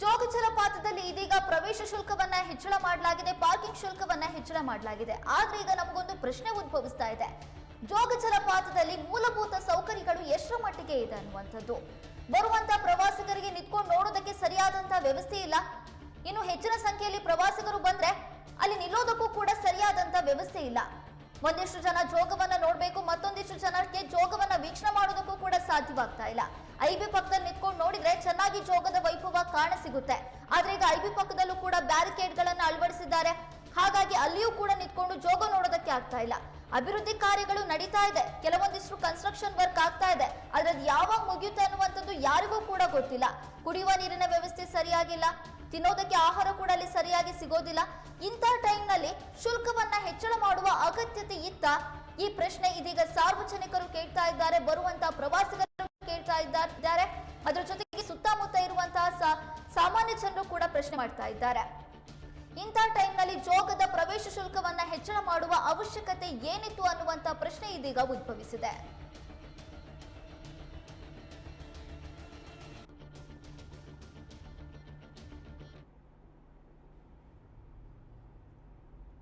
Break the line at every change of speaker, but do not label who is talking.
ಜೋಗ ಜಲಪಾತದಲ್ಲಿ ಇದೀಗ ಪ್ರವೇಶ ಶುಲ್ಕವನ್ನ ಹೆಚ್ಚಳ ಮಾಡಲಾಗಿದೆ, ಪಾರ್ಕಿಂಗ್ ಶುಲ್ಕವನ್ನ ಹೆಚ್ಚಳ ಮಾಡಲಾಗಿದೆ. ಆದ್ರೆ ಈಗ ನಮಗೊಂದು ಪ್ರಶ್ನೆ ಉದ್ಭವಿಸ್ತಾ ಇದೆ. ಜೋಗ ಜಲಪಾತದಲ್ಲಿ ಮೂಲಭೂತ ಸೌಕರ್ಯಗಳು ಎಷ್ಟರ ಮಟ್ಟಿಗೆ ಇದೆ ಅನ್ನುವಂಥದ್ದು. ಬರುವಂತ ಪ್ರವಾಸಿಗರಿಗೆ ನಿಂತ್ಕೊಂಡು ನೋಡೋದಕ್ಕೆ ಸರಿಯಾದಂತಹ ವ್ಯವಸ್ಥೆ ಇಲ್ಲ. ಇನ್ನು ಹೆಚ್ಚಿನ ಸಂಖ್ಯೆಯಲ್ಲಿ ಪ್ರವಾಸಿಗರು ಬಂದ್ರೆ ಅಲ್ಲಿ ನಿಲ್ಲೋದಕ್ಕೂ ಕೂಡ ಸರಿಯಾದಂತ ವ್ಯವಸ್ಥೆ ಇಲ್ಲ. ಒಂದಿಷ್ಟು ಜನ ಜೋಗವನ್ನ ನೋಡ್ಬೇಕು, ಮತ್ತೊಂದಿಷ್ಟು ಜನಕ್ಕೆ ಜೋಗವನ್ನ ವೀಕ್ಷಣೆ ಮಾಡೋದಕ್ಕೂ ಕೂಡ ಸಾಧ್ಯವಾಗ್ತಾ ಇಲ್ಲ. ಐಬಿ ಪಕ್ಕದಲ್ಲಿ ನಿಂತ್ಕೊಂಡು ನೋಡಿದ್ರೆ ಚೆನ್ನಾಗಿ ಜೋಗದ ಕಾಣ ಸಿಗುತ್ತೆ. ಆದ್ರೆ ಈಗ ಐಬಿ ಪಕ್ಕದಲ್ಲೂ ಕೂಡ ಬ್ಯಾರಿಕೇಡ್ ಗಳನ್ನ ಅಳವಡಿಸಿದ್ದಾರೆ. ಹಾಗಾಗಿ ಅಲ್ಲಿಯೂ ಕೂಡ ನಿಂತ್ಕೊಂಡು ಜೋಗ ನೋಡೋದಕ್ಕೆ ಆಗ್ತಾ ಇಲ್ಲ. ಅಭಿವೃದ್ಧಿ ಕಾರ್ಯಗಳು ನಡೀತಾ ಇದೆ. ಕೆಲವೊಂದಿಷ್ಟು ಕನ್ಸ್ಟ್ರಕ್ಷನ್ ವರ್ಕ್ ಆಗ್ತಾ ಇದೆ. ಆದ್ರೆ ಅದು ಯಾವಾಗ ಮುಗಿಯುತ್ತೆ ಅನ್ನುವಂಥದ್ದು ಯಾರಿಗೂ ಕೂಡ ಗೊತ್ತಿಲ್ಲ. ಕುಡಿಯುವ ನೀರಿನ ವ್ಯವಸ್ಥೆ ಸರಿಯಾಗಿಲ್ಲ. ತಿನ್ನೋದಕ್ಕೆ ಆಹಾರ ಕೂಡ ಅಲ್ಲಿ ಸರಿಯಾಗಿ ಸಿಗೋದಿಲ್ಲ. ಇಂಥ ಟೈಮ್ನಲ್ಲಿ ಶುಲ್ಕವನ್ನ ಹೆಚ್ಚಳ ಮಾಡುವ ಅಗತ್ಯತೆ ಇತ್ತ ಈ ಪ್ರಶ್ನೆ ಇದೀಗ ಸಾರ್ವಜನಿಕರು ಕೇಳ್ತಾ ಇದ್ದಾರೆ. ಬರುವಂತ ಪ್ರವಾಸಿಗರು ಕೇಳ್ತಾ ಇದ್ದಾರೆ. ಅದರ ಸಾ- ಸಾಮಾನ್ಯ ಜನರು ಕೂಡ ಪ್ರಶ್ನೆ ಮಾಡ್ತಾ ಇದ್ದಾರೆ. ಇಂಥ ಟೈಮ್ನಲ್ಲಿ ಜೋಗದ ಪ್ರವೇಶ ಶುಲ್ಕವನ್ನ ಹೆಚ್ಚಳ ಮಾಡುವ ಅವಶ್ಯಕತೆ ಏನಿತ್ತು ಅನ್ನುವಂತ ಪ್ರಶ್ನೆ ಇದೀಗ ಉದ್ಭವಿಸಿದೆ.